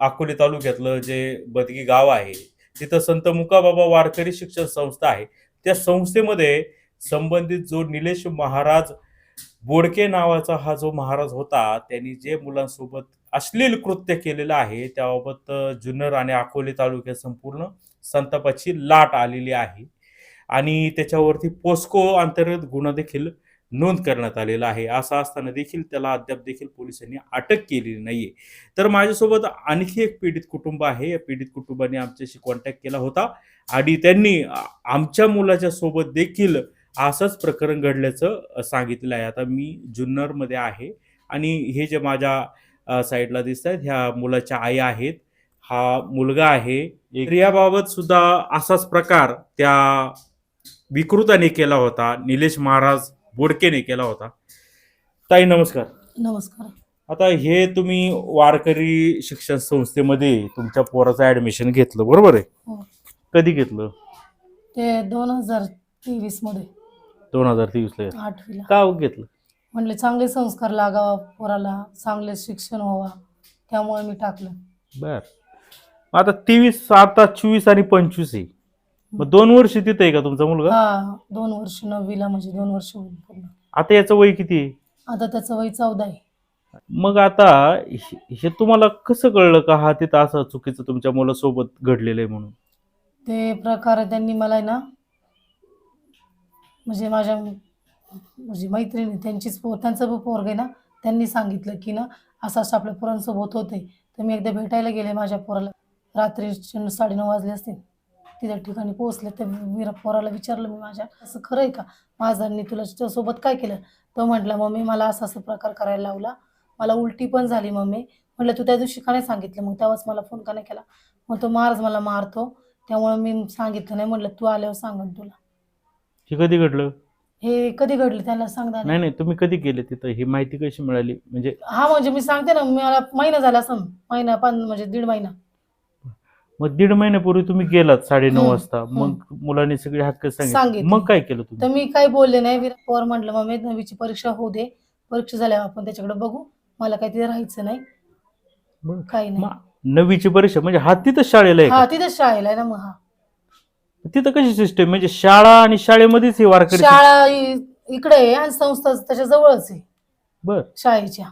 अकोले तालुक्यातलं जे बदगी गाव आहे तिथं संत मुकाबाबा वारकरी शिक्षण संस्था आहे. त्या संस्थेमध्ये संबंधित जो निलेश महाराज बोडके नावाचा हा जो महाराज होता त्यांनी जे मुलांसोबत अश्लील कृत्य केलेलं आहे त्याबाबत जुन्नर आणि अकोले तालुक्यात संपूर्ण संतापाची लाट आलेली आहे. आणि त्याच्यावरती पोस्को अंतर्गत गुन्हा देखील नोंद करण्यात आलेला आहे. असं असताना देखील त्याला अद्याप देखील पोलिसांनी अटक केलेली नाहीये. तर माझ्यासोबत आणखी एक पीडित कुटुंब आहे. या पीडित कुटुंबाने आमच्याशी कॉन्टॅक्ट केला होता आणि त्यांनी आमच्या मुलाच्या सोबत देखील असंच प्रकरण घडल्याचं सांगितलं आहे. आता मी जुन्नरमध्ये आहे आणि हे जे माझ्या साईडला दिसत आहेत ह्या मुलाच्या आई आहेत. हा मुलगा आहे. याबाबत सुद्धा असाच प्रकार त्या विकृताने केला होता. निलेश महाराज बोडकेने केला होता. ताई नमस्कार. नमस्कार. आता हे तुम्ही वारकरी शिक्षण संस्थेमध्ये तुमच्या पोराचं ऍडमिशन घेतलं बरोबर आहे? हो. कधी घेतलं? ते दोन हजार तेवीसमध्ये. दोन हजार तेवीसला घेतलं. आठवीला. का घेतलं? म्हणले चांगले संस्कार लागावा पोराला चांगले शिक्षण व्हावा त्यामुळे मी टाकलं. बर. आता तेवीस आता चोवीस आणि पंचवीस आहे. मग दोन वर्ष तिथे आहे का तुमचा मुलगा? हा दोन वर्ष नववीला म्हणजे दोन वर्ष होईल पूर्ण. आता याचं वय किती आहे? आता त्याचं वय चौदा आहे. मग आता हे हे तुम्हाला कसं कळलं का हा तिथं असं चुकीचं तुमच्या मुलासोबत घडलेलं आहे म्हणून? ते प्रकारे त्यांनी मला आहे ना म्हणजे माझ्या म्हणजे मैत्रिणी त्यांचीच पोर त्यांचं पण पोरग आहे ना त्यांनी सांगितलं की ना असं असं आपल्या पोरांसोबत होते तर मी एकदा भेटायला गेले माझ्या पोराला. रात्री साडेनऊ वाजले असतील. तिथं ठिकाणी पोहोचले तर मी पोराला विचारलं मी माझ्या असं खरं आहे का? माझांनी तुला सोबत काय केलं? तो म्हटला मम्मी मला असं असं प्रकार करायला लावला. मला उलटी पण झाली मम्मी. म्हटलं तू त्या दिवशी का नाही सांगितलं? मग तेव्हाच मला फोन का नाही केला? मग तो महाराज मला मारतो. त्यामुळे मी सांगितलं नाही. म्हटलं तू आल्यावर सांगन तुला. हे कधी घडलं? हे कधी घडलं? त्याला सांगता नाही. नाही तुम्ही कधी गेले तिथं? ही माहिती कशी मिळाली? म्हणजे हा म्हणजे मी सांगते ना मला महिना झाला असं महिना पण म्हणजे दीड महिना. मग दीड महिन्यापूर्वी तुम्ही गेलात साडेनऊ हम्म, वाजता. मग मुलांनी सगळी हक्क सांगितले. सांगितले. मग काय केलं तर तुम्ही मी काही बोलले नाही. विराट पवार म्हटलं मम्मी नवीची परीक्षा होऊ दे. परीक्षा झाल्यावर आपण त्याच्याकडे बघू. मला काही तिथे राहायचं नाही. मग काही नाही. मग नववीची परीक्षा म्हणजे हा तिथं शाळेला आहे हा का? तिथेच शाळेला आहे ना मग हा. तिथं कशी सिस्टम म्हणजे शाळा आणि शाळेमध्येच हे वारकरी शाळा इ- इकडे आहे आणि संस्था त्याच्या जवळच आहे. बर. शाळेच्या.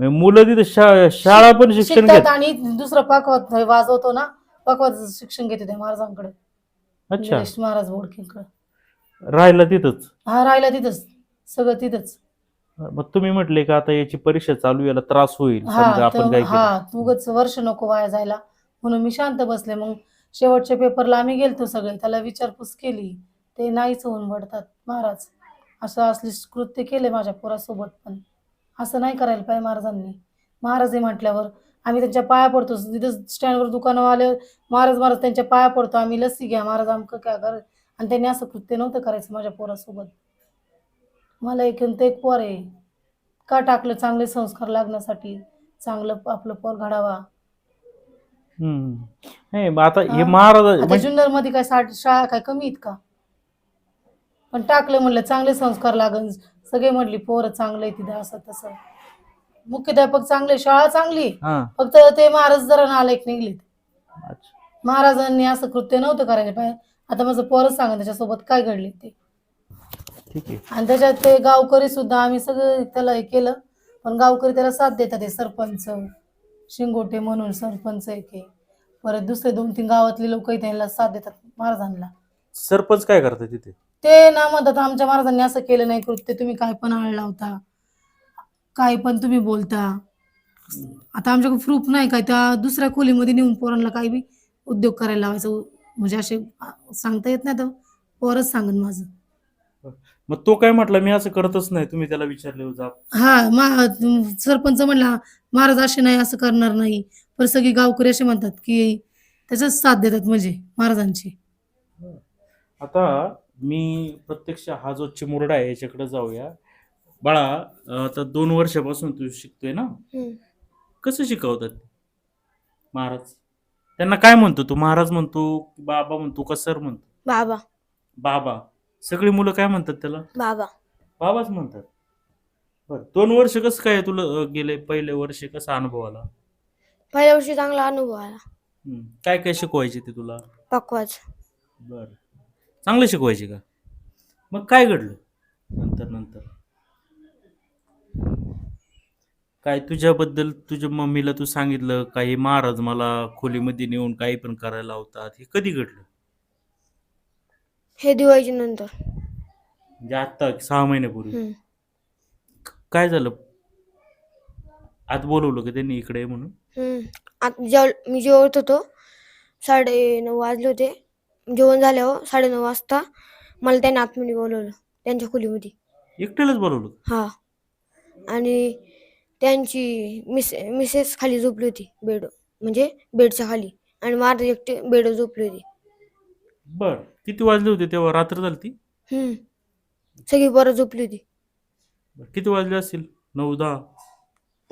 म्हणजे मुलं तिथं शा- शाळा पण शिक्षण शिकतात घेत आणि दुसरं पाकवात वाजवतो ना पाकवात शिक्षण घेते त्या महाराजांकडे. अच्छा. निलेश महाराज बोडकेंकडे. राहिला तिथंच? हा राहिला तिथंच. सगळं तिथंच. मग तुम्ही म्हटले का आता याची परीक्षा चालू याला त्रास होईल. समजा हा आपण तर काय हा उगच वर्ष नको वाया जायला. म्हणून मी शांत बसले. मग शेवटच्या पेपरला आम्ही गेलतो सगळे. त्याला विचारपूस केली. ते नाहीच होऊन पडतात महाराज. असं असले कृत्य केले माझ्या पोरासोबत पण. असं नाही करायला पाहिजे महाराजांनी. महाराज हे म्हटल्यावर आम्ही त्यांच्या पाया पडतो. तिथं स्टँडवर दुकानं आले महाराज महाराज त्यांच्या पाया पडतो. आम्ही लस्सी घ्या. महाराज आमकं काय कर आणि त्यांनी असं कृत्य नव्हतं करायचं माझ्या पोरासोबत. मला एक एक पोर आहे. का टाकलं चांगले संस्कार लागण्यासाठी? चांगलं आपलं पोर घडावा. नाही आता हे. महाराज म्हणजे जुन्नरमध्ये काय शाळा काय कमी आहेत का? पण टाकलं म्हणलं चांगले संस्कार लागन. सगळे म्हटली पोरं चांगलं तिथं असं तसं. मुख्याध्यापक चांगले शाळा चांगली. हा. फक्त ते महाराज जरा नालायक निघलेत. अच्छा. महाराजांनी असं कृत्य नव्हतं करायला पाहिजे आता माझं पोरच सांगा त्याच्यासोबत काय घडले ते. ठीक आहे. आणि त्याच्यात ते गावकरी सुद्धा आम्ही सगळं त्याला हे केलं. पण गावकरी त्याला साथ देतात सरपंच शिंगोटे म्हणून सरपंच एक आहे. परत दुसरे दोन तीन गावातले लोक त्यांना साथ देतात महाराजांना. सरपंच काय करतात तिथे? ते ना म्हणतात आमच्या महाराजांनी असं केलं नाही कृत्य तुम्ही काय पण आळ लावता काय पण तुम्ही बोलता. आता आमच्याकडे प्रूफ नाही काय त्या दुसऱ्या खोलीमध्ये नेऊन पोरांना काही बी उद्योग करायला लावायचं म्हणजे असे सांगता येत नाही तर पोरच सांगन माझं. मग तो काय म्हटला मी असं करतच नाही तुम्ही त्याला विचारले जा हा मा सरपंच म्हणला महाराज असे नाही असं करणार नाही. पण सगळी गावकरी असे म्हणतात की त्याचाच साथ देतात म्हणजे महाराजांची. आता मी प्रत्यक्ष हा जो चिमुरडा आहे याच्याकडे जाऊया. बाळा आता दोन वर्षापासून तू शिकतोय ना? कसं शिकवतात? महाराज. त्यांना काय म्हणतो तू? महाराज म्हणतो बाबा म्हणतो का सर म्हणतो? बाबा. बाबा. सगळी मुलं काय म्हणतात त्याला? बाबा. बाबाच म्हणतात. बर दोन वर्ष कसं काय तुला अं, गेले? पहिले वर्ष कसा अनुभव आला? पहिल्या वर्षी चांगला अनुभव आला. हम्म. काय काय शिकवायचे ते तुला? पकवाज बर. चांगलं शिकवायचे का? मग काय घडलं? नंतर नंतर. काय तुझ्याबद्दल तुझ्या मम्मीला तू सांगितलं? काही महाराज मला खोलीमध्ये नेऊन काही पण करायला लावतात. हे कधी घडलं? हे दिवाळीच्या नंतर. म्हणजे आत्ता सहा महिन्यापूर्वी. हम्म. काय झालं? आत बोलवलं का त्यांनी इकडे म्हणून? हम्म. आत जेव मी जेवत होतो. साडे नऊ वाजले होते. जेवण झाल्यावर साडेनऊ वाजता. मला त्यांनी आतमध्ये बोलवलं त्यांच्या खोलीमध्ये. एकट्यालाच बोलवलं? हा. आणि त्यांची मिस मिसेस खाली झोपली होती बेड म्हणजे बेडच्या खाली. आणि महाराज एकटे बेड झोपली होती. बर. किती वाजले होते तेव्हा? रात्र झाली ती? हम्म. सगळी बरं झोपली होती. बरं, किती वाजले असतील? नऊ दहा?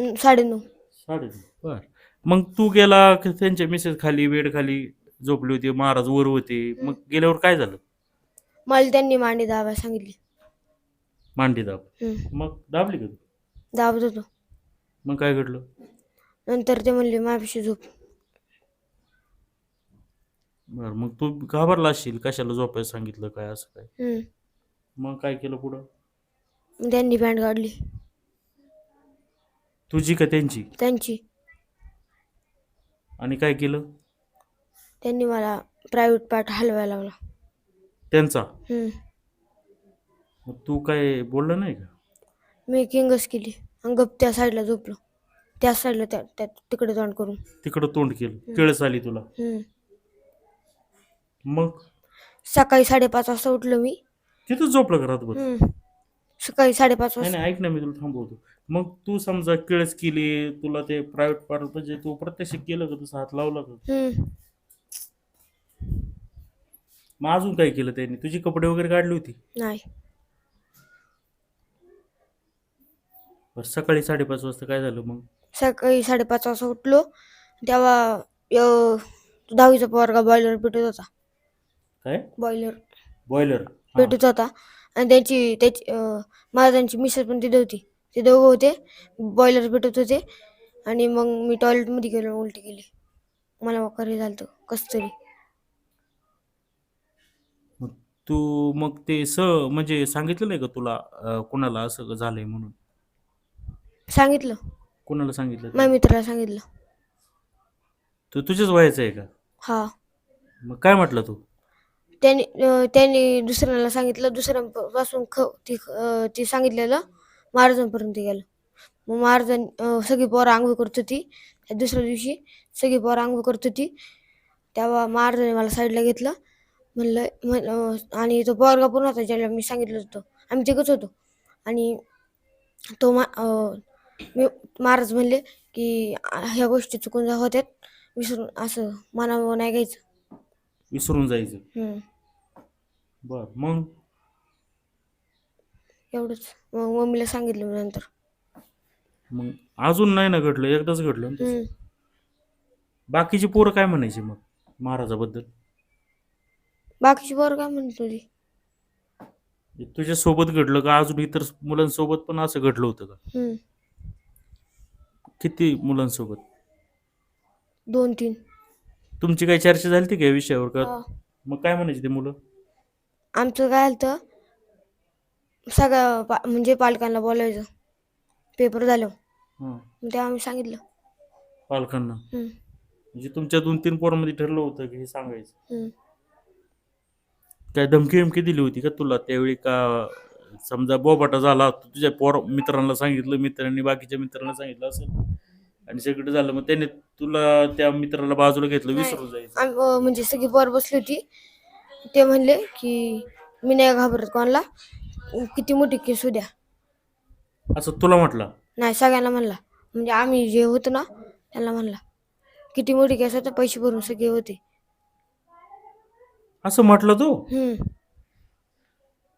हम्म, साडेनऊ. साडे बर. मग तू गेला की त्यांच्या मिसेस खाली बेड खाली? झोपली होती महाराज वर होते. मग गेल्यावर काय झालं? मला त्यांनी मांडी दाबायला सांगितली. मांडी दाब. हम्म. मग दाबली का तू? दाबत होतो. मग काय घडलं? नंतर ते म्हणले माझ्यापाशी झोप. बर मग तू घाबरला असशील. कशाला झोपायला सांगितलं काय असं काय? हम्म. मग काय केलं पुढं? मग त्यांनी पॅन्ट काढली. तुझी का त्यांची? त्यांची. आणि काय केलं? त्यांनी मला प्रायव्हेट पार्ट हलवायला लावला. त्यांचा? हम्म. मग तू काय बोललं नाही का? मी किंगच केली आणि गप त्या साईडला झोपलो. त्या साईडला त्या त्या तिकडे तोंड करून. तिकडं तोंड केलं. केळस आली तुला. हम्म. मग? सकाळी साडेपाच वाजता उठलो मी. तिथंच झोपलं रातभर हम्म. सकाळी साडेपाच नाही वाजता. नाही ऐक ना मी तुला थांबवतो. मग तू समजा केळस केली तुला ते प्रायव्हेट पार्ट म्हणजे तू प्रत्यक्ष केलं का? तसं हात लावला का? हम्म. मग अजून काय केलं त्यांनी? तुझी कपडे वगैरे काढली होती? नाही. बरं सकाळी साडेपाच वाजता काय झालं मग? सकाळी साडेपाच वाजता उठलो. तेव्हा दहावीचा पोरगा बॉयलर पेटत होता. काय? बॉयलर बॉयलर पेटत होता. आणि त्यांची त्याची अं, महाराजांची मिसेस पण तिथे होती. ते दोघं होते. बॉयलर पेटत होते. आणि मग मी टॉयलेटमध्ये गेलो उलटी केली. मला वखर हे झालं कसं तरी मग तू मग ते स म्हणजे सांगितलं नाही का तुला अं, कोणाला असं झालंय म्हणून? सांगितलं. कोणाला सांगितलं ते? माझ्या मित्राला सांगितलं. तू तुझ्याच वयाचं आहे का? हा. मग काय म्हटलं तू? त्यांनी अं, त्यांनी दुसऱ्याला सांगितलं. दुसऱ्यापासून ख ती अं, ती सांगितलेलं. महाराजांपर्यंत गेलं. मग महाराजां अं, सगळी पोरं आंघोळ करत होती. त्या दुसऱ्या दिवशी सगळी पोरं आंघोळ करत होती. तेव्हा महाराजांनी मला साईडला घेतलं. म्हणलं आणि तो पोरगा पण होता ज्याला मी सांगितलं होतं. आम्ही तिघच होतो. आणि तो मा अं, मी महाराज म्हणले की आ- ह्या गोष्टी चुकून जा होत्यात. विसरून असं मनावर नाही घ्यायचं. विसरून जायचं. हम्म. बर मग? एवढंच. मग मम्मीला सांगितलं मी नंतर. मग अजून नाही ना घडलं एकदाच घडलं ना तसं. हम्म. बाकीची पोरं काय म्हणायची मग महाराजाबद्दल? बाकीची पोरं काय म्हणत होती तुझ्या सोबत घडलं का? अजून इतर मुलांसोबत पण असं घडलं होतं का? हम्म. किती मुलांसोबत? दोन तीन तुमची काही चर्चा झाली का या विषयावर का? हा. मग काय म्हणायचे ते मुलं? आमचं काय झालं सगळ्या पा म्हणजे पालकांना बोलायचं. पेपर झालं. हां. मग तेव्हा आम्ही सांगितलं. पालकांना? हम्म. म्हणजे तुमच्या दोन तीन पोरांमध्ये ठरलं होतं की हे सांगायचं. हम्म. काय धमकी धमकी दिली होती का तुला त्यावेळी का? समजा बोबाटा झाला तू तुझ्या पोर मित्रांना सांगितलं मित्रांनी बाकीच्या मित्रांना सांगितलं असेल आणि सगळं झालं मग त्याने तुला त्या मित्राला बाजूला घेतलं. विसरून जायचं. अं, म्हणजे सगळी पोरं बसली होती. ते म्हणले की मी नाही घाबरत कोणाला. किती मोठी केस द्या. असं तुला म्हटलं? नाही सगळ्यांना म्हणला. म्हणजे आम्ही जे होतो ना त्यांना म्हणला. किती मोठी केस होतं पैसे भरून सगळे होते. असं म्हटलं तू? हम्म.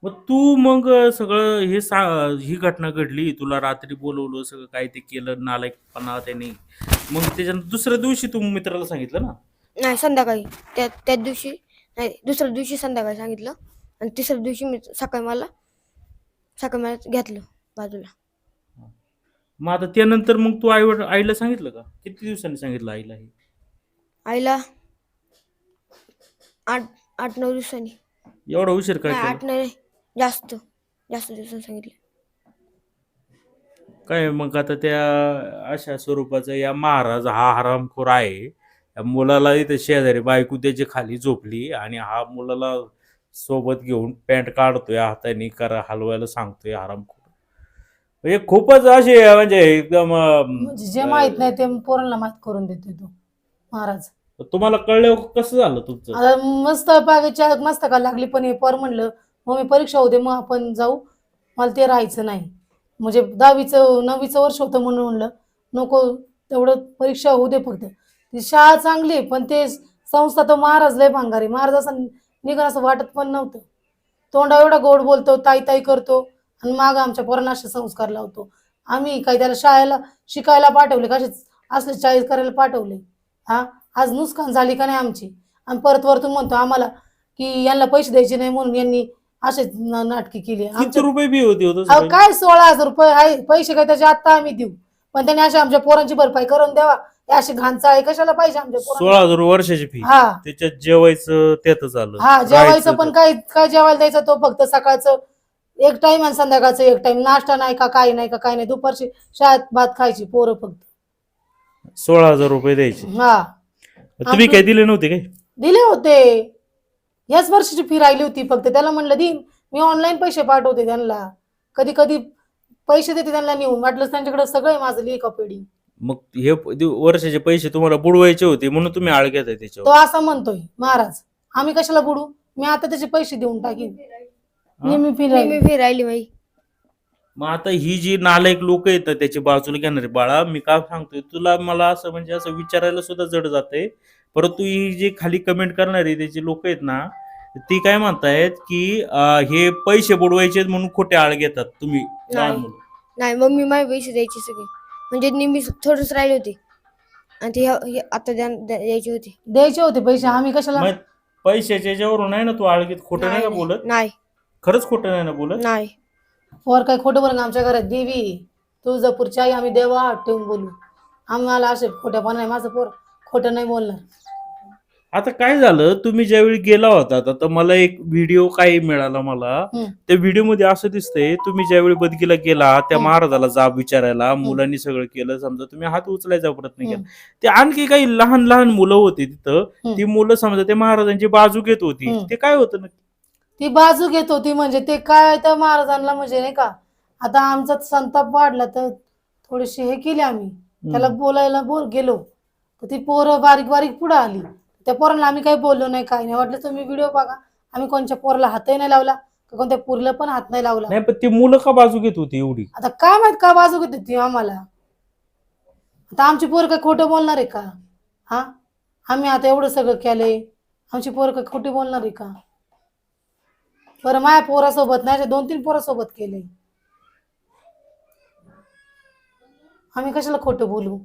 मग तू मग सगळं हे सा ही घटना घडली तुला रात्री बोलवलं सगळं काय ते केलं नालायकपणा त्यांनी. मग त्याच्यानंतर दुसऱ्या दिवशी तू मित्राला सांगितलं ना? नाही संध्याकाळी. त्या त्याच दिवशी नाही दुसऱ्या दिवशी संध्याकाळी सांगितलं. आणि तिसऱ्या दिवशी मी सकाळी मला सकाळी मला घेतलं बाजूला. मग आता त्यानंतर मग तू आई आईला सांगितलं का? किती दिवसांनी सांगितलं आईला हे? आईला आठ आठ नऊ दिवसांनी. एवढा उशीर काय नाही केला? आठ नाही जास्त जास्त दिवसांनी सांगितले. काय मग आता त्या अशा स्वरूपाचा या महाराज हा हरामखोर आहे. या मुलाला इथे शेजारी बायको त्याची खाली झोपली आणि हा मुलाला सोबत घेऊन पॅन्ट काढतोय हाताने करा हलवायला सांगतोय हरामखोर. म्हणजे खूपच असे म्हणजे एकदम अं, म्हणजे जे माहीत नाही ते पोरांना माहीत करून देतोय तो महाराज. तुम्हाला कळलं कसं झालं तुमचं? आता मस्त बागेच्या मस्त का लागली पण हे पर म्हणलं मग मी परीक्षा होते मग आपण जाऊ. मला ते राहायचं नाही. म्हणजे दहावीचं नववीचं वर्ष होतं म्हणून म्हणलं नको तेवढं परीक्षा होऊ दे फक्त. ती शाळा चांगली आहे, पण ते संस्था तो महाराज लय भांगारी महाराज असं निघण असं वाटत पण नव्हतं. तोंडा एवढा गोड बोलतो ताई ताई करतो आणि माग आमच्या पोरांना असे संस्कार लावतो. आम्ही काही त्याला शाळेला शिकायला पाठवले कसे असले चाळीस करायला पाठवले. हा? आज नुकसान झाली का नाही आमची? आणि परत वरतून म्हणतो आम्हाला की यांना पैसे द्यायचे नाही म्हणून यांनी असे नाटकी केली. किती आमच्या रुपये बी होते होतं अहो, सगळे? काय सोळा हजार रुपये आहे? पैसे काय त्याचे आता आम्ही देऊ. पण त्यांनी अशा आमच्या पोरांची भरपाई करून द्यावा. हे अशी घाणचा आहे. कशाला पाहिजे आमच्या सोळा हजार वर्षाची फी हा. त्याच्यात जेवायचं त्यातच आलं. हा जेवायचं पण. काय काय जेवायला द्यायचं? तो फक्त सकाळचं एक टाइम आणि संध्याकाळचं एक टाइम नाश्ता नाही का काही नाही का काही नाही. दुपारची शाळेत भात खायची पोरं फक्त. सोळा हजार रुपये द्यायचे. हा. तुम्ही काय दिले नव्हते काय? दिले होते. याच वर्षाची फी राहिली होती फक्त. त्याला म्हणलं देईन मी ऑनलाईन पैसे पाठवते त्यांना. कधी कधी पैसे देते त्यांना नेऊन. वाटलं त्यांच्याकडे सगळं आहे माझं लिहिका पेढी मग हे वर्षाचे पैसे तुम्हाला बुडवायचे होते म्हणून तुम्ही आळ घेताय तो त्याच्यावर असा म्हणतोय महाराज आम्ही कशाला बुडू? मी आता त्याचे पैसे देऊन टाकीन. हा? नेहमी फी मी राहिली. फी राहिली माई मग आता ही जी नालायक लोक येतात त्याची बाजूला घेणारे बाळा मी का सांगतोय तुला मला असं म्हणजे असं विचारायला सुद्धा जड जाते परंतु ही जी खाली कमेंट करणारी त्याची लोक आहेत ना ती काय म्हणतायत की अं, हे पैसे बुडवायचे म्हणून खोटे आळ घेतात तुम्ही लहान नाही. मुलं. नाही मम्मी माझे पैसे द्यायचे सगळे. म्हणजे नेहमी थोडंच राहिले होते. आणि ते ह्या- हे आता द्या- द्या- द्यायचे होते. द्यायचे होते पैसे आम्ही कशाला? मग पैशाच्या याच्यावरून आहे ना तू आळगीत खोटं नाही ना बोलत? नाही. खरंच खोटं नाही ना बोलत? नाही. पोर काय खोटं बोलणं आमच्या घरात देवी तुळजापूरची आई आम्ही देवा ठेवून बोलू आम्हाला असे खोट्यापणा नाही माझं पोर खोटं नाही बोलणार आता काय झालं तुम्ही ज्यावेळी गेला होता तर मला एक व्हिडिओ काही मिळाला मला हम्म. त्या व्हिडिओमध्ये असं दिसतंय तुम्ही ज्यावेळी बदगीला गेला त्या हम्म. महाराजाला जाब विचारायला मुलांनी सगळं केलं समजा तुम्ही हात उचलायचा प्रयत्न केला. ते आणखी काही लहान लहान मुलं होती तिथं हम्म. ती मुलं समजा ते महाराजांची बाजू घेत होती हम्म. ते काय होतं नक्की ती बाजू घेत होती म्हणजे ते काय त्या महाराजांना म्हणजे नाही का? आता आमचा संताप वाढला तर थोडीशी हे केली आम्ही. त्याला बोलायला बोल गेलो. तर ती पोरं बारीक बारीक पुढे आली. त्या पोरांना आम्ही काही बोललो नाही काही नाही. वाटलं तुम्ही व्हिडिओ बघा. आम्ही कोणत्या पोराला हातही नाही लावला का कोणत्या पोरीला पण हात नाही लावला. नाही पण ती मुलं का बाजू घेत होती एवढी? आता काय माहीत का बाजू घेत होती आम्हाला? आता आमची पोर काय खोटं बोलणार आहे का? हा? आम्ही आता एवढं सगळं केलंय. आमची पोर काय खोटी बोलणार आहे का? बरं माझ्या पोरासोबत नाही दोन तीन पोरासोबत केलंय आम्ही कशाला खोटं बोलू?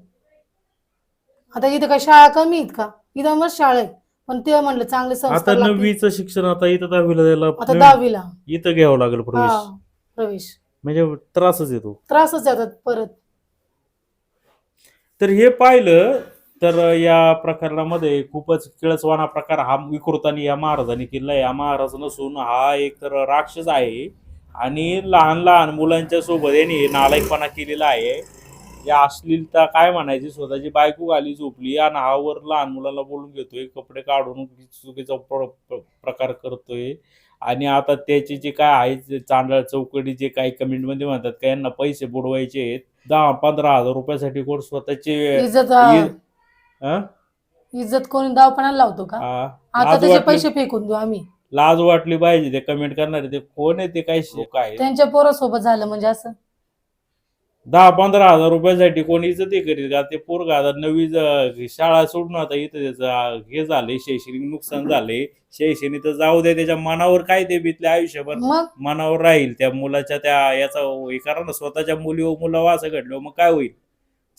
आता इथं काय शाळा कमी आहेत का? इथं मस्त शाळा आहे. पण ते म्हणलं चांगले आता संस्कार लागतील. नववीचं शिक्षण आता इथं दहावीला द्यायला आता दहावीला. इथं घ्यावं लागेल हा प्रवेश. प्रवेश. म्हणजे त्रासच येतो. त्रासच जातात परत. तर हे पाहिलं तर या प्रकरणामध्ये खूपच किळसवाना प्रकार हा विकृताने या महाराजांनी केला या महाराज नसून हा एक तर राक्षस आहे आणि लहान लहान मुलांच्या सोबत यांनी नालायकपणा केलेला आहे. या अश्लीलता काय म्हणायची? स्वतःची बायको गाली झोपली आणि हा वर लहान मुलाला बोलून घेतोय कपडे काढून चुकीचा प्र- प्र- प्रकार करतोय. आणि आता त्याचे जे काय आहे चांदळ चौकडी जे काही कमेंटमध्ये म्हणतात का यांना पैसे बुडवायचे आहेत. दहा पंधरा हजार रुपयासाठी कोण स्वतःचे हं? इज्जत कोणी दावपणाला लावतो का? हा. आता लाज त्याचे वाटली- पैसे फेकून देऊ आम्ही. लाज वाटली पाहिजे ते कमेंट करणारे ते कोण आहे ते काय लोक आहे? त्यांच्या पोरासोबत झालं म्हणजे असं. दहा पंधरा हजार रुपयासाठी कोणी इज्जत हे करील का? ते पोरग आता नवी ज- शाळा सोडून आता इथं त्याचं हे झाले शैक्षणिक नुकसान झाले शैक्षणिक तर जाऊ दे त्याच्या मनावर काय ते बितले आयुष्यभर. मग? मनावर राहील त्या मुलाच्या त्या याचा हे करा ना स्वतःच्या मुली मुलावर असं घडलं मग काय होईल?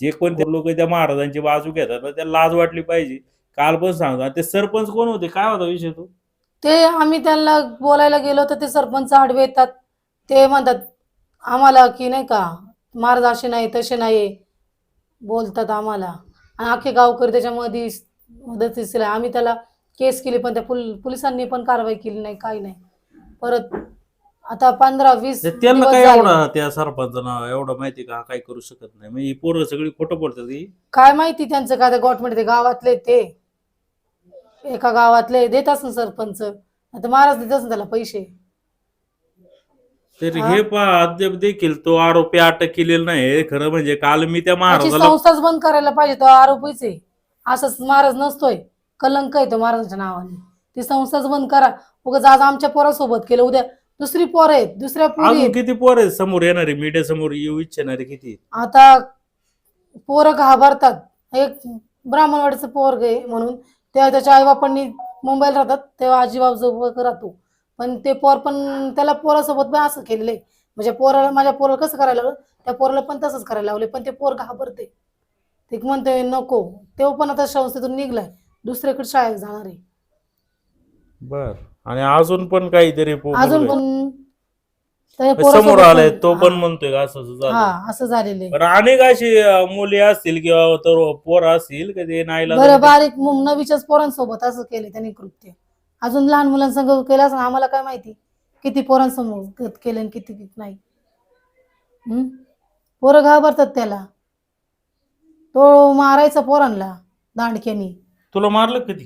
जे कोणते लोक त्या महाराजांची बाजू घेतात ना त्याला लाज वाटली पाहिजे. काल पण सांगतो. ते सरपंच कोण होते? काय होता विषय तो? ते आम्ही त्यांना बोलायला गेलो तर ते सरपंच आडवे येतात. ते म्हणतात आम्हाला की नाही का महाराज असे नाही तसे नाही बोलतात आम्हाला. आणि अख्खे गावकरी त्याच्यामध्ये मदतीला आम्ही त्याला केस केली पण त्या पुल पोलिसांनी पण कारवाई केली नाही काही नाही. परत आता पंधरा वीस ते त्यांना दिवस काय झाले. एवढा त्या सरपंचांना एवढं माहिती का? हा काय करू शकत नाही. ही पोरं सगळी खोटं बोलतात ही. काय माहिती त्यांचं काय गव्हर्नमेंट ते गावातले ते. एका गावातले देत असेल सरपंच. आता महाराज देत असेल त्याला पैसे. तर हा? हे पहा अद्याप देखील तो आरोपी अटक केलेला नाही खरं म्हणजे काल मी त्या त्याची महाराजाला संस्थाच बंद करायला पाहिजे तो आरोपीच आहे. असंच महाराज नसतोय. कलंक आहे तो महाराजांच्या नावाने. ती संस्थाच बंद करा. उगाच आज आमच्या पोरासोबत केलं. उद्या दुसरी पोरं आहेत दुसऱ्या पोरी अजून आहेत. किती पोर आहेत? समोर येणारे मीडिया समोर येऊ इच्छिणारे किती? आता पोरं घाबरतात? एक ब्राह्मणवाडीचं पोरग आहे म्हणून तेव्हा त्याच्या आईबापांनी मुंबईला राहतात तेव्हा आजीबाजू राहतो. पण ते पोर पण त्याला पोरासोबत पण असं केलेलं आहे. म्हणजे पोराला माझ्या पोराला कसं करायला लावलं? त्या पोराला पण तसंच करायला लावले पण ते पोर घाबरते. ते म्हणते नको. तेव्हा पण आता संस्थेतून निघलाय दुसरीकडे शाळेत जाणार आहे. बर. आणि अजून पण काहीतरी पो- अजून पण त्या. समोर आलाय पण- तो पण हा, म्हणतोय का असं असं झालं हा असं झालेलं आहे पण अनेक अशी अं, मुली असतील किंवा तर पोरं असतील की ते नाईला बरं बारीक मु- नवीच्याच पोरांसोबत असं केले त्यांनी कृत्य. अजून लहान मुलांसंग केलं असं आम्हाला काय माहिती? किती पोरांसमोर केलं आणि किती नाही? पोरं घाबरतात त्याला. तो मारायचा पोरांना दांडक्यानी. तुला मारलं कधी?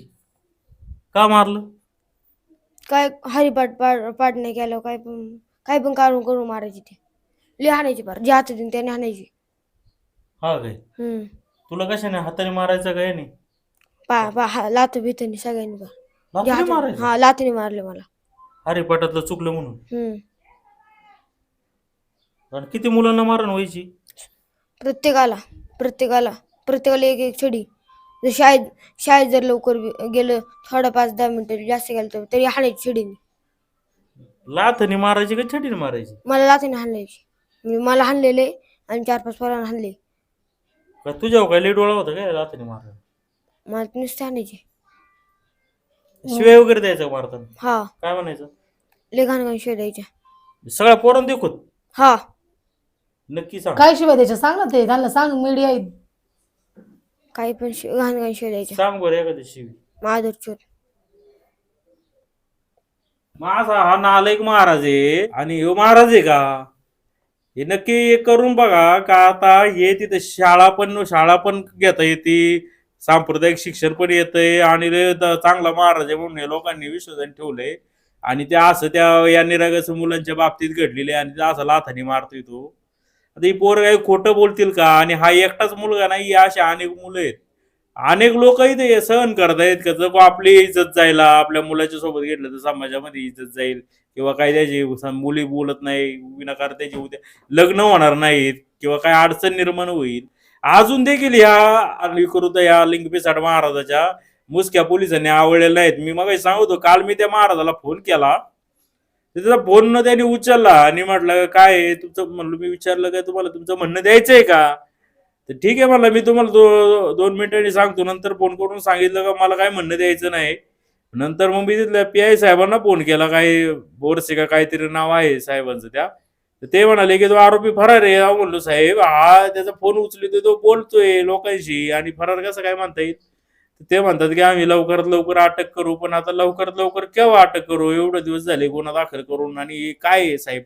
का मारलं? काय हरिपाठ पाड पाडणे केलं काय पण काय पण काढून करून मारायची ते. लय हाणायची पार जे हातात येईल त्याने हाणायची. हा काय? हम्म. तुला कशाने हाताने मारायचं काय नाही? पा पा हा लात भीतनी सगळ्यांनी पार जे लाथीने हातात- मारायचं? हा लातीने मारले मला. अरे पटातलं चुकलं म्हणून? हम्म. आणि किती मुलांना मारण व्हायची? प्रत्येकाला प्रत्येकाला प्रत्येकाला एक एक छडी. जर शाळेत शाळेत जर लवकर गे- गेलं थोडं पाच दहा मिनिटं जास्त गेलं तर तरी हाणायची छडीने लाथने मारायची का छडीने मारायची? मला लातीने हाणलायची. मी मला हाणलेले आणि चार पाच पोरांना हाणले. का तुझ्यावर काय लेट डोळा होता काय लाथने मारायला? मला नुसते हाणायचे. शिवाय वगैरे द्यायचं का मारताना? हा. काय म्हणायचं? लय घाण घाण शिवाय द्यायच्या. सगळ्या पोरांना देखोत हा. नक्की सांग. काय शिवाय द्यायच्या? सांग ना ते. त्यांना सांग मीडिया काही पण शि- घाण घाण सांग बरं एखादी शिवी. माधुर चोर. माझा हा नालायक महाराज आहे आणि ह्यो महाराज आहे का? हे नक्की करून बघा का आता हे तिथं शाळा पण शाळा पण घेता येते सांप्रदायिक शिक्षण पण येतंय आणि द- चांगला महाराज आहे म्हणून हे लोकांनी विश्वासन ठेवलंय. आणि ते असं त्या या निरागस मुलांच्या बाबतीत घडलेले आणि असं लाथानी मारतोय तो. आता ही पोरं काही खोटं बोलतील का? आणि हा एकटाच मुलगा नाही अशा अनेक मुलं आहेत. अनेक लोक इथे सहन करतायत का? जर आपली इज्जत जायला आपल्या मुलाच्या सोबत घेतलं तर समाजामध्ये इज्जत जाईल. किंवा काय त्याची मुली बोलत नाही विनाकार त्याची उद्या लग्न होणार नाहीत किंवा काय अडचण निर्माण होईल. अजून देखील ह्या विकृत या लिंगपिसाड महाराजाच्या मुसक्या पोलिसांनी आवडलेल्या आहेत. मी मग सांगतो काल मी त्या महाराजाला फोन केला. त्याचा फोन न त्याने उचलला आणि म्हटलं काय तुमचं म्हणलं मी विचारलं काय तुम्हाला? तुमचं म्हणणं द्यायचंय का? तर ठीक आहे म्हणलं मी तुम्हाला दो, दोन मिनिटांनी सांगतो. नंतर फोन करून सांगितलं का मला काय म्हणणं द्यायचं नाही? नंतर मग मी तिथल्या पी आय साहेबांना फोन केला. काय बोरसे का? काहीतरी नाव आहे साहेबांचं त्या. तर ते म्हणाले की तो आरोपी फरार आहे. म्हणलो साहेब हा त्याचा फोन उचलतोय तो बोलतोय लोकांशी आणि फरार कसं काय म्हणता येईल? ते म्हणतात की आम्ही लवकरात लवकर अटक करू पण आता लवकरात लवकर केव्हा अटक करू? एवढे दिवस झाले गुन्हा दाखल करून आणि काय आहे साहेब?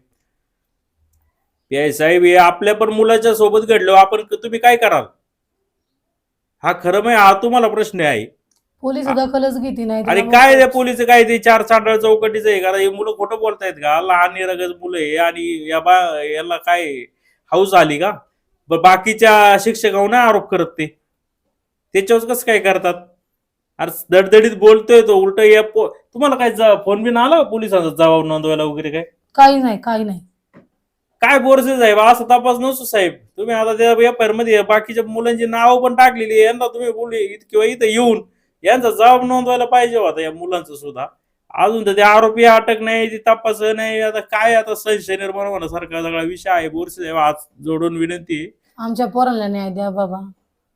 पी साहेब हे आपल्या पण मुलाच्या सोबत घडलो आपण तुम्ही काय कराल? हा खरं म्हणजे हा तुम्हाला प्रश्न आहे. पोलीस दखलच घेते नाही आणि काय त्या पोलीस काय ते चार चांडळ चौकटीच आहे का? हे मुलं खोटं बोलतायत का? लहान निरगज मुलं आहे आणि या बा याला काय हाऊस आली का? बाकीच्या शिक्षकांना आरोप करत ते. त्याच्यावर कसं काय करतात? अरे दडदडीत बोलतोय तो उलट या पो- तुम्हाला काय फोन बिन आला का पोलिसांचा जबाब नोंदवायला वगैरे काय? काही नाही काही नाही. काय बोरसे साहेब असा तपास नसतो साहेब. तुम्ही आता त्या व्यापारमध्ये बाकीच्या मुलांची नावं पण टाकलेली आहे. यांना तुम्ही बोलले किंवा इथं येऊन यांचा जबाब नोंदवायला पाहिजे होता या मुलांचं सुद्धा. अजून तर ते आरोपी अटक नाही ती तपास नाही. आता काय आता संशय निर्माण होण्यासारखा सगळा विषय आहे. बोरसे साहेब आज जोडून विनंती. आहे. आमच्या पोरांना न्याय द्या बाबा.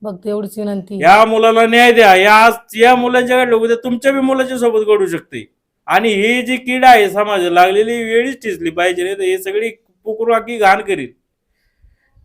फक्त एवढीच विनंती. या मुलाला न्याय द्या. या या मुलाच्या घडलं. उद्या तुमच्या बी मुलाच्या सोबत घडू शकते. आणि ही जी कीड आहे समाजाला लागलेली वेळीच टिचली पाहिजे. नाही तर हे सगळी पुकुरवाकी घाण करील.